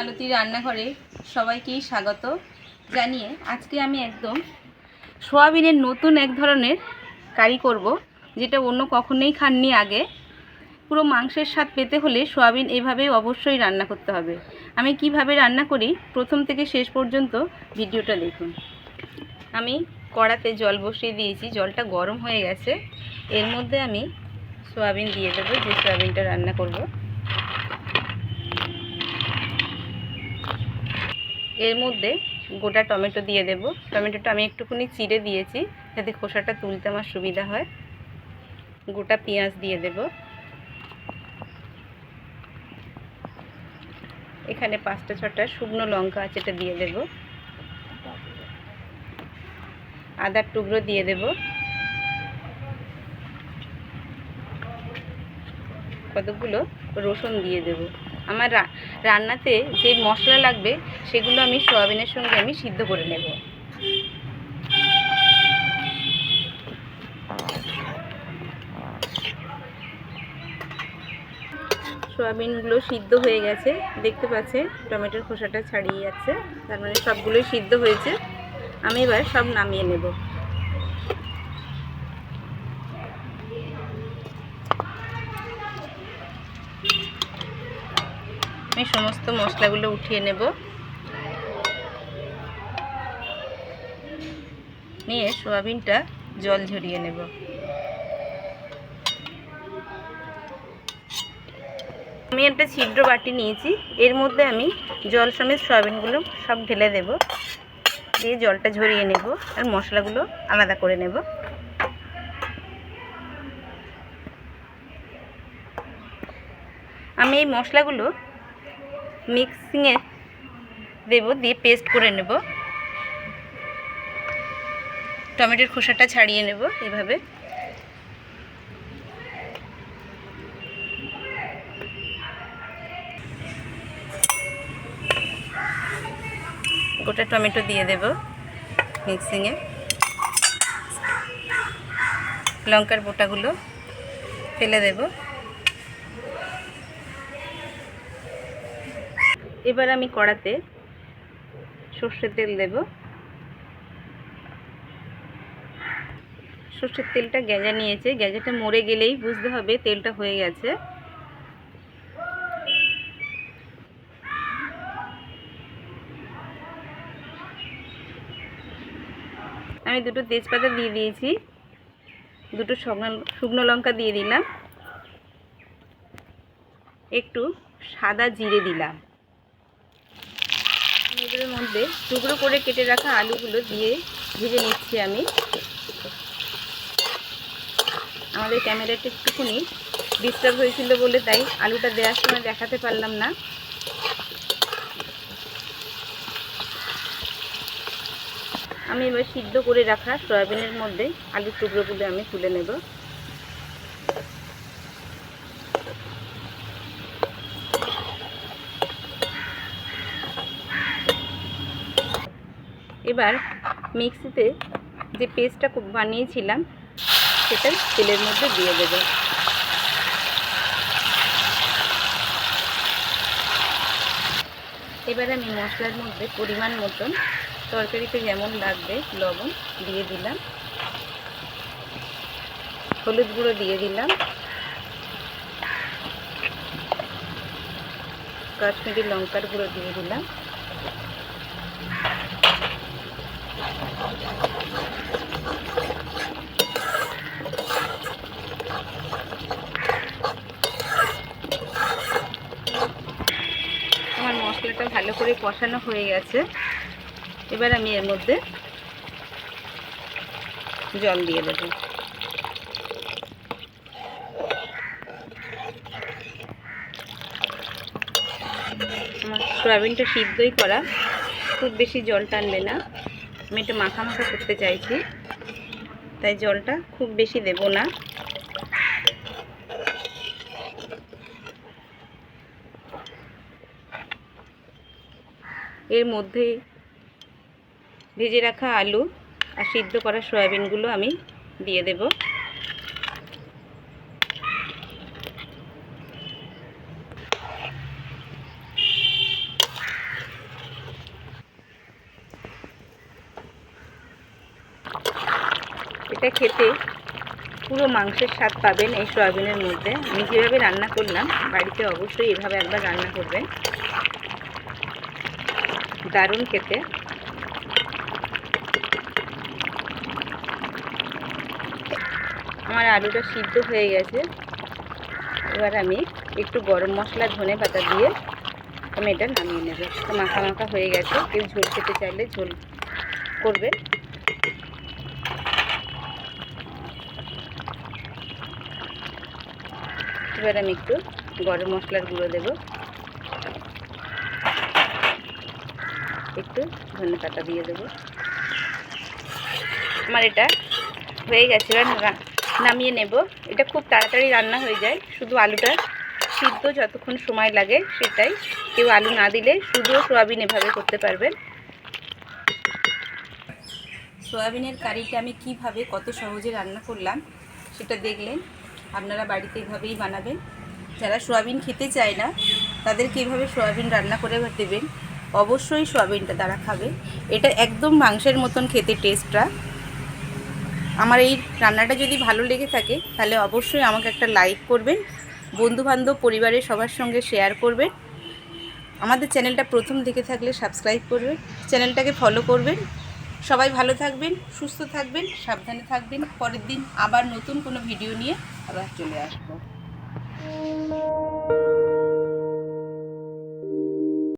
মালতী রান্নাঘরে সবাইকেই স্বাগত জানিয়ে আজকে আমি একদম সোয়াবিনের নতুন এক ধরনের কারি করব, যেটা অন্য কখনোই খাননি আগে। পুরো মাংসের স্বাদ পেতে হলে সোয়াবিন এভাবে অবশ্যই রান্না করতে হবে। আমি কীভাবে রান্না করি, প্রথম থেকে শেষ পর্যন্ত ভিডিওটা দেখুন। আমি কড়াতে জল বসিয়ে দিয়েছি, জলটা গরম হয়ে গেছে। এর মধ্যে আমি সোয়াবিন দিয়ে দেবো, যে সোয়াবিনটা রান্না করব। এর মধ্যে গোটা টমেটো দিয়ে দেব। টমেটোটা আমি একটুখানি চিড়ে দিয়েছি, যাতে খোসাটা তুলতে আমার সুবিধা হয়। গোটা পেঁয়াজ দিয়ে দেব। এখানে পাঁচটা ছটা শুকনো লঙ্কা আছে এটা দিয়ে দেব। আদার টুকরো দিয়ে দেব। কতগুলো? রসুন দিয়ে দেব। আমার রান্নাতে যে মশলা লাগবে, সেগুলো আমি সোয়াবিনের সঙ্গে আমি সিদ্ধ করে নেব। সোয়াবিনগুলো সিদ্ধ হয়ে গেছে। দেখতে পাচ্ছেন, টমেটোর খোসাটা ছাড়িয়ে যাচ্ছে। তার মানে সবগুলোই সিদ্ধ হয়েছে। আমি এবার সব নামিয়ে নেব। আমি সমস্ত মশলাগুলো উঠিয়ে নেব। নিয়ে সোয়াবিনটা জল ঝরিয়ে নেব। আমি একটা ছিদ্র বাটি নিয়েছি, এর মধ্যে আমি জল সমেত সয়াবিনগুলো সব ঢেলে দেব। দিয়ে জলটা ঝরিয়ে নেব আর মশলাগুলো আলাদা করে নেব। আমি এই মশলাগুলো মিক্সিংয়ে দেব, দিয়ে পেস্ট করে নেব। টমেটোর খোসাটা ছাড়িয়ে নেব এভাবে। গোটা টমেটো দিয়ে দেব মিক্সিংয়ে। লঙ্কার বোটাগুলো ফেলে দেব। এবার আমি কড়াতে সর্ষের তেল দেব। সর্ষের তেলটা গ্যাজা নিয়েছে। গ্যাজাটা মরে গেলেই বুঝতে হবে তেলটা হয়ে গেছে। আমি দুটো তেজপাতা দিয়ে দিয়েছি। দুটো শুকনো শুকনো লঙ্কা দিয়ে দিলাম। একটু সাদা জিরে দিলাম। এগুলোর মধ্যে টুকরো করে কেটে রাখা আলুগুলো দিয়ে ভেজে নিচ্ছি আমি। আমাদের ক্যামেরাটা একটুখানি ডিস্টার্ব হয়েছিল বলে তাই আলুটা দেওয়ার সময় দেখাতে পারলাম না। আমি এবার সিদ্ধ করে রাখা সয়াবিনের মধ্যে আলুর টুকরোগুলো আমি তুলে নেব। এবার মিক্সিতে যে পেস্টটা বানিয়েছিলাম, সেটা তেলের মধ্যে দিয়ে দেবো। এবার আমি মশলার মধ্যে পরিমাণ মতন তরকারিতে যেমন লাগবে লবণ দিয়ে দিলাম। হলুদ গুঁড়ো দিয়ে দিলাম। কাশ্মীরি লঙ্কার গুঁড়ো দিয়ে দিলাম আমার মশলাটা ভালো করে কষানো হয়ে গেছে। এবার আমি এর মধ্যে জল দিয়ে দেবো। আমার সয়াবিনটা সিদ্ধই করা, খুব বেশি জল টানবে না। আমি একটু মাখা মাখা করতে চাইছি, তাই জলটা খুব বেশি দেব না। এর মধ্যে ভেজে রাখা আলু আর সিদ্ধ করা সয়াবিনগুলো আমি দিয়ে দেব। এটা খেতে পুরো মাংসের স্বাদ পাবেন এই সয়াবিনের মধ্যে। আমি যেভাবে রান্না করলাম, বাড়িতে অবশ্যই এভাবে একবার রান্না করবেন। দারুণ খেতে। আমার আলুটা সিদ্ধ হয়ে গেছে। এবার আমি একটু গরম মশলা, ধনে পাতা দিয়ে আমি এটা নামিয়ে নেব। মাখা মাখা হয়ে গেছে। কেউ ঝোল খেতে চাইলে ঝোল করবে এবার আমি একটু গরম মশলার গুঁড়ো দেব। একটু ধনে পাতা দিয়ে দেবো। আমার এটা হয়ে গেছে নামিয়ে নেব। এটা খুব তাড়াতাড়ি রান্না হয়ে যায়, শুধু আলুটা সিদ্ধ যতক্ষণ সময় লাগে সেটাই। কেউ আলু না দিলে শুধু সোয়াবিন এভাবে করতে পারবেন। সোয়াবিনের কারিটা আমি কীভাবে কত সহজে রান্না করলাম, সেটা দেখলেন। আপনারা বাড়িতে এভাবেই বানাবেন। যারা সোয়াবিন খেতে চায় না, তাদেরকে এভাবে সোয়াবিন রান্না করে দেবেন। অবশ্যই সোয়াবিনটা তারা খাবে। এটা একদম মাংসের মতন খেতে টেস্টটা আমার এই রান্নাটা যদি ভালো লেগে থাকে, তাহলে অবশ্যই আমাকে একটা লাইক করবেন, বন্ধুবান্ধব, পরিবারের সবার সঙ্গে শেয়ার করবেন। আমাদের চ্যানেলটা প্রথম দেখে থাকলে সাবস্ক্রাইব করবেন, চ্যানেলটাকে ফলো করবেন। সবাই ভালো থাকবেন, সুস্থ থাকবেন, সাবধানে থাকবেন। পরের দিন আবার নতুন কোনো ভিডিও নিয়ে আবার চলে আসব।